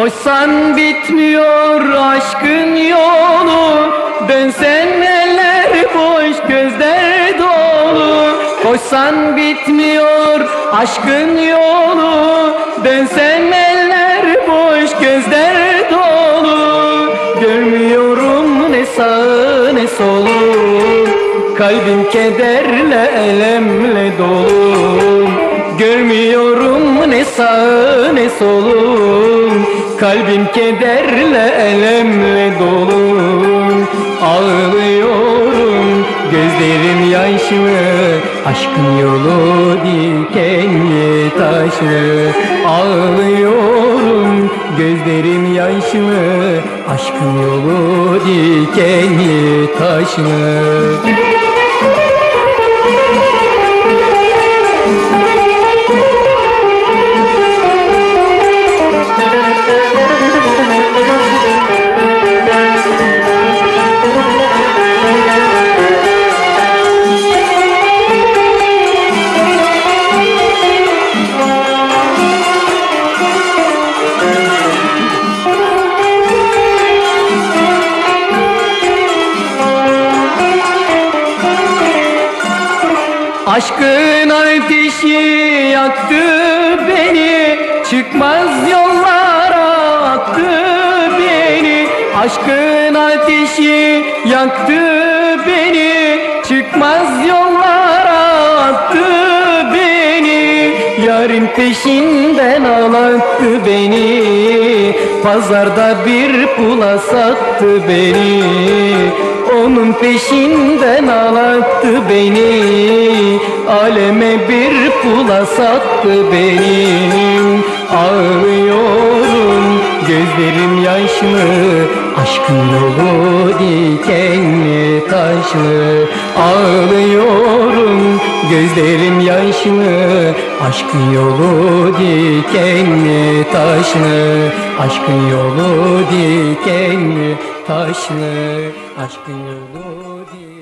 Koşsan bitmiyor aşkın yolu Dönsen eller boş gözler dolu. Koşsan bitmiyor aşkın yolu Dönsen eller boş gözler dolu. Görmüyorum ne sağ ne solu Kalbim kederle elemle dolu. Görmüyorum ne sağ ne solu Kalbim kederle elemle dolu. Ağlıyorum gözlerim yaşlı. Aşkın yolu dikenli taşlı. Ağlıyorum gözlerim yaşlı. Aşkın yolu dikenli taşlı Aşkın ateşi yaktı beni Çıkmaz yollara attı beni. Aşkın ateşi yaktı beni Çıkmaz yollara attı beni. Yarın peşinden ağlattı beni Pazarda bir pula sattı beni. Onun peşinden ağlattı beni Aleme bir pula sattı beni Ağlıyorum gözlerim yaşlı Aşkın yolu dikenli taşlı? Ağlıyorum gözlerim yaşlı Aşkın yolu dikenli taşlı? Aşkın yolu dikenli taşlı? Aşkın yolu dikenli